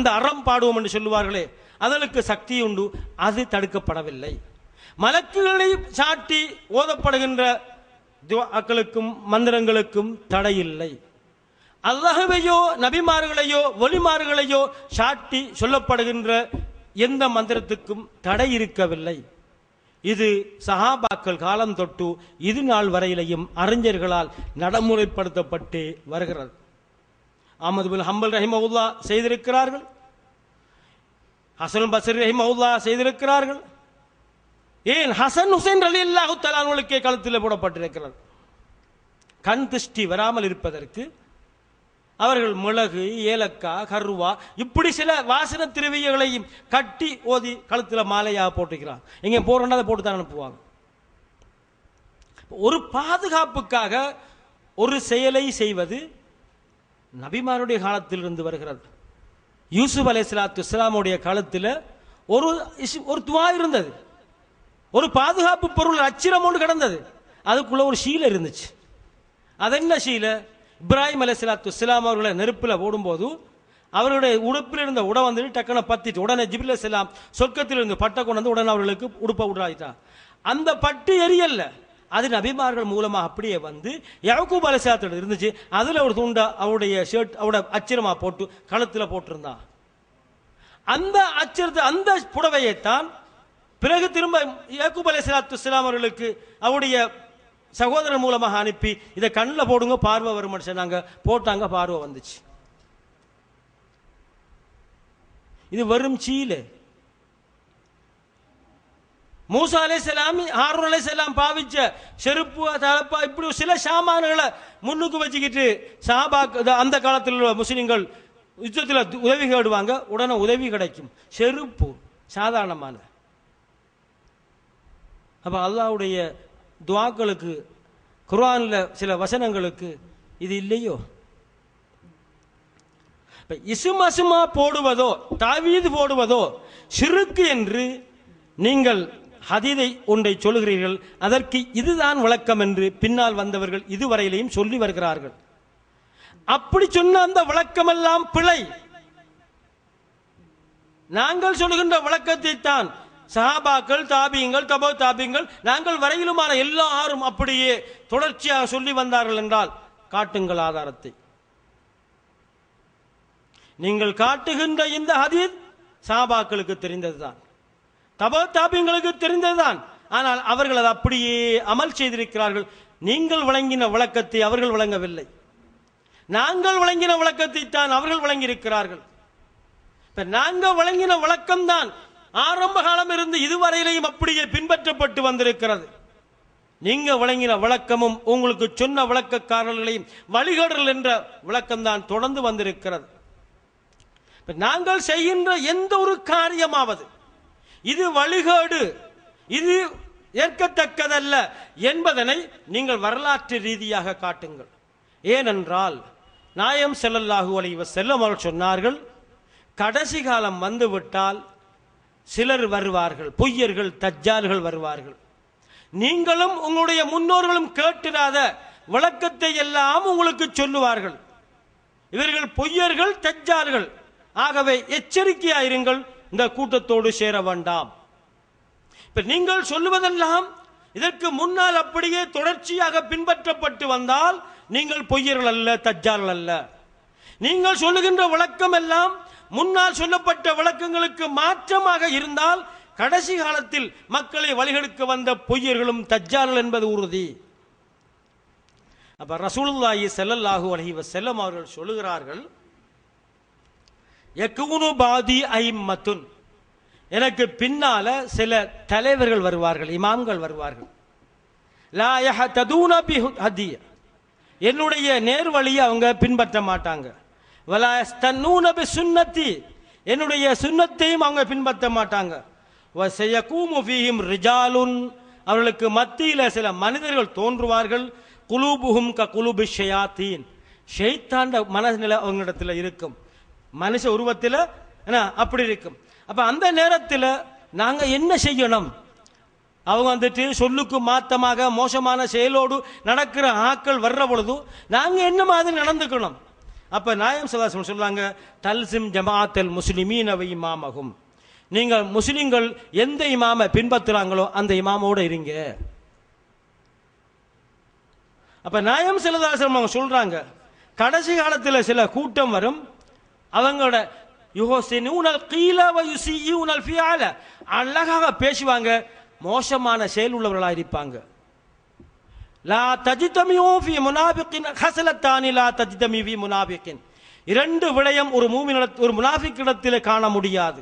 அந்த அறம் பாடுவோம் என்று சொல்லுவார்களே அதற்கு சக்தி உண்டு அது தடுக்கப்படவில்லை. மலக்குகளை சாட்டி ஓதப்படுகின்ற துவாக்களுக்கும் மந்திரங்களுக்கும் தடையில்லை. இல்லை நபிமார்களையோ ஒளிமார்களையோ சாட்டி சொல்லப்படுகின்ற எந்த மந்திரத்துக்கும் தடை இருக்கவில்லை. இது சஹாபாக்கள் காலம் தொட்டு இது நாள் வரையிலையும் அறிஞர்களால் நடைமுறைப்படுத்தப்பட்டு வருகிறது. அஹமது பின் ஹம்பல் ரஹிமவுல்லா செய்திருக்கிறார்கள். ஹசன் பசர் ரஹிமவுல்லா செய்திருக்கிறார்கள். ஏன்? ஹசன் ஹுசைன் அலி அல்லாஹு தலான்களுக்கே கழுத்தில் போடப்பட்டிருக்கிறது. கண் திருஷ்டி வராமல் இருப்பதற்கு அவர்கள் மிளகு ஏலக்காய் கருவா இப்படி சில வாசன திருவியங்களையும் கட்டி ஓதி கழுத்தில் மாலையாக போட்டுக்கிறான் இங்கே போறோம்னா அதை போட்டு தான் அனுப்புவாங்க. ஒரு பாதுகாப்புக்காக ஒரு செயலை செய்வது நபிமாருடைய காலத்தில் இருந்து வருகிறது. யூசுப் அலை சலாத்து இஸ்லாமுடைய காலத்தில் ஒரு இஸ்- ஒரு துவா இருந்தது. ஒரு பாதுகாப்பு பொருள் அச்சிரம் ஒன்று கிடந்தது. அதுக்குள்ள ஒரு ஷீலை இருந்துச்சு. அது என்ன ஷீல? இப்ராஹிம் அலை சலாத்து இஸ்லாம் அவர்களை நெருப்பில் போடும்போது அவருடைய உடுப்பில் இருந்த உடை வந்துட்டு டக்குன பத்திட்டு உடனே ஜிபில் செல்லாம் சொர்க்கத்தில் இருந்து பட்டை கொண்டு வந்து உடனே அவர்களுக்கு உடுப்பை விடாயிட்டான் அந்த பட்டு எரியல்ல. அது நபிமார்கள் மூலமாக அப்படியே வந்து யாக்கூப் அலிசாத்தோட இருந்துச்சு. அதில் ஒரு துண்டா அவருடைய ஷர்ட் அவருடைய அச்சிரமா போட்டு களத்தில் போட்டிருந்தான் அந்த அச்சரத்தை அந்த புடவையைத்தான் பிறகு திரும்ப யாக்கூப் அலைஹிஸ்ஸலாத்து இஸ்லாம் அவர்களுக்கு அவருடைய சகோதரர் மூலமாக அனுப்பி இதை கண்ணில் போடுங்க பார்வை வரும்னு சொன்னாங்க. போட்டாங்க பார்வை வந்துச்சு. இது வெறும் சீலை. மூசா அலைஹிஸ்ஸலாம் ஹாரூன் அலைஹிஸ்ஸலாம் பாவிச்ச செருப்பு தலப்பா இப்படி சில சாமான்களை முன்னுக்கு வச்சுக்கிட்டு சாபா அந்த காலத்தில் உள்ள முஸ்லீம்கள் யுத்தத்தில் உதவி கேடுவாங்க உடனே உதவி கிடைக்கும். செருப்பு சாதாரணமான அப்போ அல்லாவுடைய துவாக்களுக்கு குர்ஆனில் சில வசனங்களுக்கு இது இல்லையோ? இப்போ இசும் அசுமா போடுவதோ தாவீது போடுவதோ சிறுக்கு என்று நீங்கள் ஹதீதை ஒன்றை சொல்லுகிறீர்கள். அதற்கு இதுதான் விளக்கம் என்று பின்னால் வந்தவர்கள் இதுவரையிலையும் சொல்லி வருகிறார்கள். அப்படி சொன்ன அந்த விளக்கமெல்லாம் பிழை. நாங்கள் சொல்லுகின்ற விளக்கத்தை தான் சஹாபாக்கள் தாபியங்கள் தபோ தாபியங்கள் நாங்கள் வரையிலுமான எல்லாரும் அப்படியே தொடர்ச்சியாக சொல்லி வந்தார்கள் என்றால் காட்டுங்கள் ஆதாரத்தை. நீங்கள் காட்டுகின்ற இந்த ஹதீத் சஹாபாக்களுக்கு தெரிந்ததுதான். தபோ தாபியங்களுக்கு தெரிந்ததுதான். ஆனால் அவர்கள் அதை அப்படியே அமல் செய்திருக்கிறார்கள். நீங்கள் வழங்கின விளக்கத்தை அவர்கள் வழங்கவில்லை. நாங்கள் வழங்கின விளக்கத்தை தான் அவர்கள் வழங்கியிருக்கிறார்கள். இப்ப நாங்கள் வழங்கின விளக்கம் தான் ஆரம்ப காலம் இருந்து இதுவரையிலையும் அப்படியே பின்பற்றப்பட்டு வந்திருக்கிறது. நீங்க வழங்கின விளக்கமும் உங்களுக்கு சொன்ன விளக்கக்காரர்களையும் வழிகாடல் என்ற விளக்கம் தான் தொடர்ந்து வந்திருக்கிறது. நாங்கள் செய்கின்ற எந்த ஒரு காரியமாவது இது வழிகாடு. இது ஏற்கத்தக்கதல்ல என்பதனை நீங்கள் வரலாற்று ரீதியாக காட்டுங்கள். ஏனென்றால் நாயம் ஸல்லல்லாஹு அலைஹி வஸல்லம் சொன்னார்கள் கடைசி காலம் வந்துவிட்டால் சிலர் வருவார்கள் பொய்யர்கள் தஜ்ஜால்கள் வருவார்கள். நீங்களும் உங்களுடைய முன்னோர்களும் கேட்டிராத விளக்கத்தை எல்லாம் உங்களுக்கு சொல்லுவார்கள். இவர்கள் பொய்யர்கள் தஜ்ஜால்கள். ஆகவே எச்சரிக்கையாயிருங்கள் இந்த கூட்டத்தோடு சேர வேண்டாம். இப்ப நீங்கள் சொல்லுவதெல்லாம் இதற்கு முன்னால் அப்படியே தொடர்ச்சியாக பின்பற்றப்பட்டு வந்தால் நீங்கள் பொய்யர்கள் அல்ல தஜ்ஜால்கள் அல்ல. நீங்கள் சொல்லுகின்ற விளக்கம் எல்லாம் முன்னால் சொல்லப்பட்ட விளக்கங்களுக்கு மாற்றமாக இருந்தால் கடைசி காலத்தில் மக்களை வழிகெடுக்க வந்த பொய்யர்களும் தஜ்ஜார்கள் என்பது உறுதி. அப்ப ரசூலுல்லாஹி ஸல்லல்லாஹு அலைஹி செல்லம் அவர்கள் சொல்லுகிறார்கள் யகுனு பாதி ஐம்மத்துன் எனக்கு பின்னால சில தலைவர்கள் வருவார்கள் இமாம்கள் வருவார்கள். லாயஹ யஹ்ததூன பி ஹதிய என்னுடைய நேர்வழியை அவங்க பின்பற்ற மாட்டாங்க. வலா பி சுன்னத்தி என்னுடைய சுன்னத்தையும் அவங்க பின்பற்ற மாட்டாங்க. வ ஃபீஹிம் ரிஜாலுன் அவர்களுக்கு மத்தியில சில மனிதர்கள் தோன்றுவார்கள். குலூபுஹும் க குலூபி ஷயாத்தீன் ஷெய்தாண்ட மனநிலை அவங்களிடத்தில் இருக்கும். மனுஷ உருவத்தில் என்ன அப்படி இருக்கும். அப்ப அந்த நேரத்தில் நாங்க என்ன செய்யணும்? அவங்க வந்துட்டு சொல்லுக்கு மாத்தமாக மோசமான செயலோடு நடக்கிற ஆக்கள் வர்ற பொழுது நாங்க என்ன மாதிரி நடந்துக்கணும்? அப்ப நாயம் சதாசம் சொல்றாங்க தல்சிம் ஜமாத்தல் முஸ்லிமீன் அவை இமாமகும் நீங்கள் முஸ்லிம்கள் எந்த இமாமை பின்பற்றுறாங்களோ அந்த இமாமோட இருங்க. அப்ப நாயம் சிலதாசிரம் அவங்க சொல்றாங்க கடைசி காலத்தில் சில கூட்டம் வரும் அவங்களோட யுஹோசினூனல் கீல வயுசியூனல் ஃபியால அழகாக பேசுவாங்க. மோசமான செயல் உள்ளவர்களாக இருப்பாங்க. லா தஜிதமியோ ஃபி முனாபிக்கின் ஹசலத்தானி லா தஜிதமி ஃபி முனாபிக்கின் இரண்டு விடயம் ஒரு மூமின ஒரு முனாஃபிக்கிடத்தில் காண முடியாது.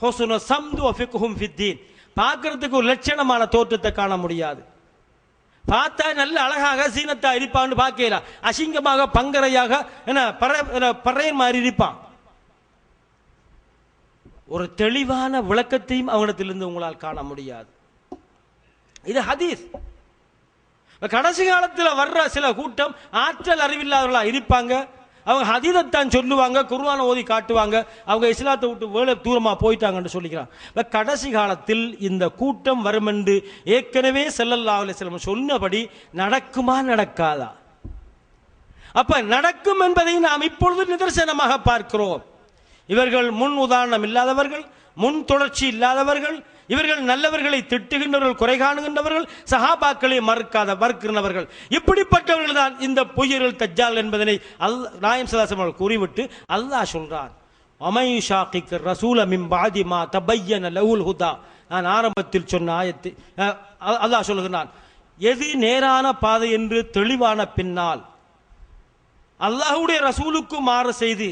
ஹோசுன சம்து ஃபிக்ஹும் ஃபித்தீன். பார்க்கறதுக்கு ஒரு லட்சணமான தோற்றத்தை காண முடியாது. பார்த்தா நல்ல அழகாக சீனத்தா இருப்பான்னு பார்க்கல. அசிங்கமாக பங்கரையாக என்ன என்ன, பறையன் மாதிரி இருப்பான். ஒரு தெளிவான விளக்கத்தையும் அவனிடத்திலிருந்து உங்களால் காண முடியாது. இது ஹதீஸ். கடைசி காலத்தில் வர்ற சில கூட்டம் ஆற்றல் அறிவில்லாதவர்களா இருப்பாங்க. அவங்க ஹதீதத்தான் சொல்லுவாங்க குர்ஆனை ஓதி காட்டுவாங்க. அவங்க இஸ்லாத்தை விட்டு வேலை தூரமா போயிட்டாங்கன்னு சொல்லிக்கிறாங்க கடைசி காலத்தில் இந்த கூட்டம் வரும் என்று ஏற்கனவே ஸல்லல்லாஹு அலைஹி சொன்னபடி நடக்குமா நடக்காதா? அப்ப நடக்கும் என்பதை நாம் இப்பொழுது நிதர்சனமாக பார்க்கிறோம். இவர்கள் முன் உதாரணம் இல்லாதவர்கள் முன் தொடர்ச்சி இல்லாதவர்கள் இவர்கள் நல்லவர்களை திட்டுகின்றவர்கள் குறை காணுகின்றவர்கள் சஹாபாக்களை மறுக்காத மறுக்கிறவர்கள் இப்படிப்பட்டவர்கள் தான் இந்த பொய்யர்கள் தஜ்ஜால் என்பதனை அல் நாயம் சதாசம் அவர்கள் கூறிவிட்டு அல்லாஹ் சொல்றான். அமை ஷாக்கிக்கு ரசூல மிம் பாதி மா தபையன லவுல் ஹுதா. நான் ஆரம்பத்தில் சொன்ன ஆயத்தை அல்லாஹ் சொல்லுகிறான் எது நேரான பாதை என்று தெளிவான பின்னால் அல்லாஹுடைய ரசூலுக்கு மாற செய்து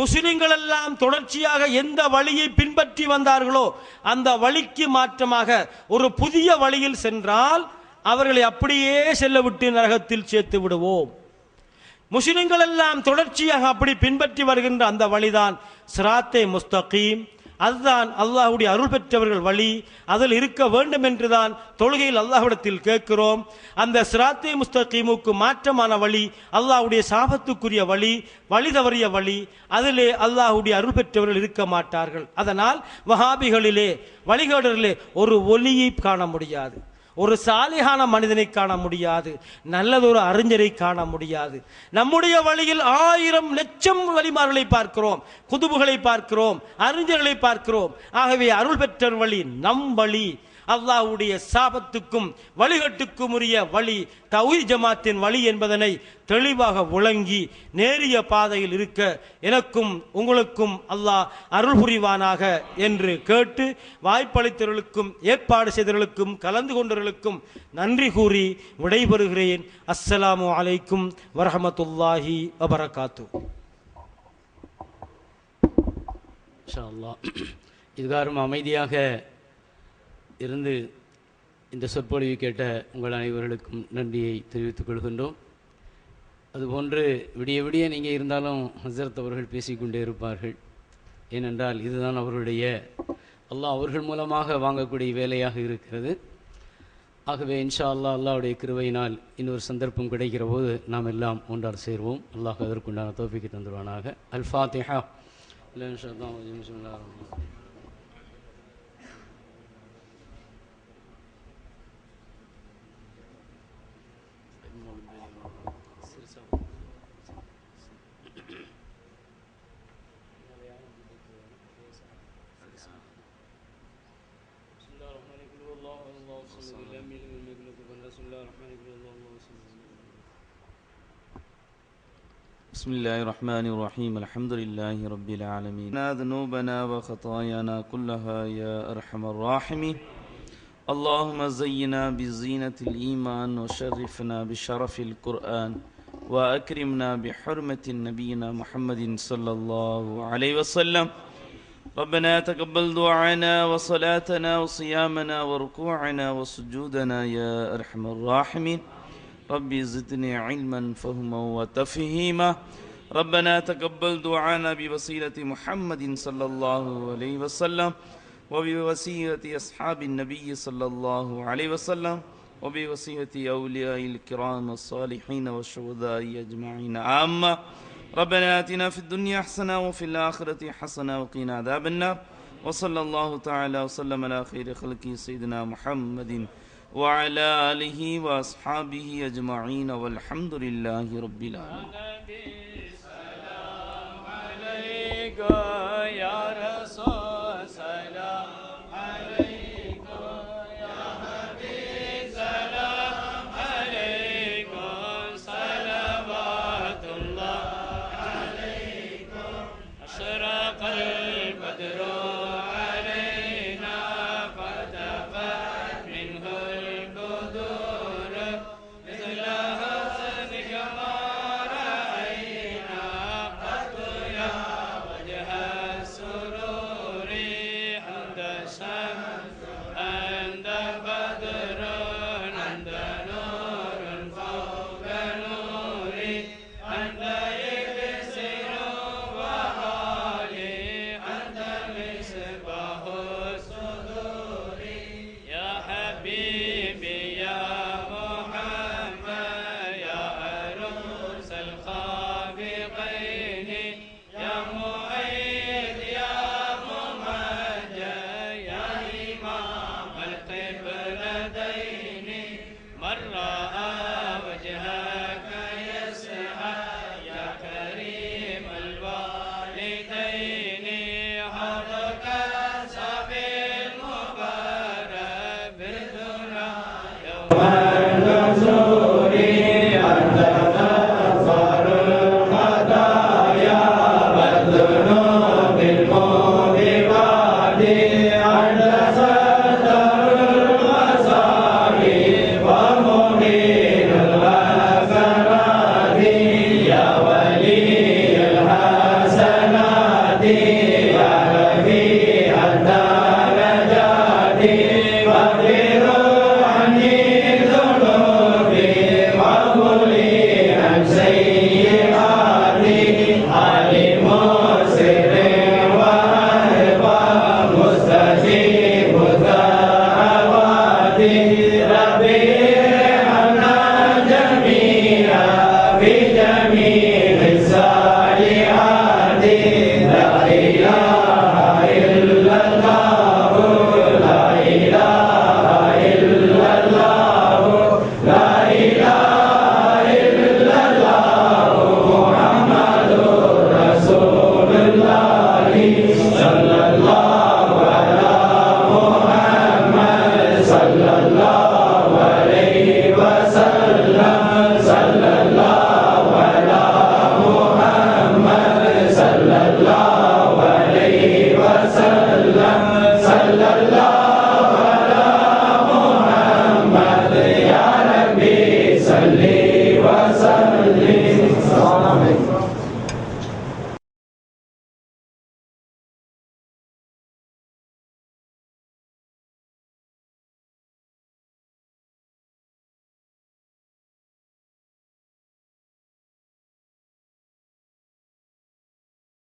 முஸ்லிம்கள் எல்லாம் தொடர்ச்சியாக எந்த வழியை பின்பற்றி வந்தார்களோ அந்த வழிக்கு மாற்றமாக ஒரு புதிய வழியில் சென்றால் அவர்களை அப்படியே செல்ல விட்டு நரகத்தில் சேர்த்து விடுவோம். முஸ்லிம்கள் எல்லாம் தொடர்ச்சியாக அப்படி பின்பற்றி வருகின்ற அந்த வழிதான் சிராத்தே முஸ்தகீம். அதுதான் அல்லாஹ்வுடைய அருள் பெற்றவர்கள் வழி. அதில் இருக்க வேண்டும் என்றுதான் தொழுகையில் அல்லாஹ்விடத்தில் கேட்கிறோம். அந்த சிராத்தே முஸ்தகீமுக்கு மாற்றமான வழி அல்லாஹ்வுடைய சாபத்துக்குரிய வழி வழி தவறிய வழி அதிலே அல்லாஹ்வுடைய அருள் பெற்றவர்கள் இருக்க மாட்டார்கள். அதனால் வஹாபிகளிலே வழிகாடலிலே ஒரு ஒளியை காண முடியாது. ஒரு சாலிகான மனிதனை காண முடியாது நல்லதொரு அறிஞரை காண முடியாது. நம்முடைய வழியில் ஆயிரம் லட்சம் வழிமார்களை பார்க்கிறோம் குதுபுகளை பார்க்கிறோம் அறிஞர்களை பார்க்கிறோம். ஆகவே அருள் பெற்ற வழி நம் வழி. அல்லாஹ்வுடைய சாபத்துக்கும் வழிகட்டுக்கும் உரிய வழி தௌஹீத் ஜமாத்தின் வழி என்பதனை தெளிவாக விளங்கி நேரிய பாதையில் இருக்க எனக்கும் உங்களுக்கும் அல்லாஹ் அருள் புரிவானாக என்று கேட்டு வாய்ப்பளித்தவர்களுக்கும் ஏற்பாடு செய்தவர்களுக்கும் கலந்து கொண்டவர்களுக்கும் நன்றி கூறி விடைபெறுகிறேன். அஸ்ஸலாமு அலைக்கும் வரஹமத்துல்லாஹி வபரகாத்து இன்ஷா அல்லாஹ் இதுகாரும் அமைதியாக இருந்து இந்த சொற்பொழிவு கேட்ட உங்கள் அனைவர்களுக்கும் நன்றியை தெரிவித்துக் கொள்கின்றோம். அதுபோன்று விடிய விடிய நீங்கள் இருந்தாலும் ஹசரத் அவர்கள் பேசிக்கொண்டே இருப்பார்கள். ஏனென்றால் இதுதான் அவர்களுடைய அல்லாஹ் அவர்கள் மூலமாக வாங்கக்கூடிய வேலையாக இருக்கிறது. ஆகவே இன்ஷா அல்லாஹ் அல்லாஹ்வுடைய கிருவையினால் இன்னொரு சந்தர்ப்பம் கிடைக்கிற போது நாம் எல்லாம் ஒன்றால் சேர்வோம். அல்லாஹ் அதற்குண்டான தோப்பிக்கு தந்துருவானாக அல் தேஹா இல்லை இன்ஷா بسم الله الرحمن الرحيم الحمد لله رب العالمين نا ذنوبنا وخطايانا كلها يا أرحم الراحمين اللهم زينا بزينة الإيمان وشرفنا بشرف القرآن وأكرمنا بحرمة نبينا محمد صلى الله عليه وسلم ربنا تقبل دعانا وصلاتنا وصيامنا وركوعنا وسجودنا يا أرحم الراحمين ربي زدني علما فهما وتفهيما. ربنا تقبل دعانا بوسيلة محمد صلى الله عليه وسلم وبوسيلة أصحاب النبي صلى الله عليه وسلم وبوسيلة أولياء الكرام الصالحين والشهداء أجمعين. عامة ربنا آتنا في الدنيا حسنة وفي الآخرة حسنة وقنا عذاب النار. وصلى الله تعالى وسلم على خير خلقه سيدنا محمد وعلى آله وأصحابه أجمعين والحمد لله رب العالمين.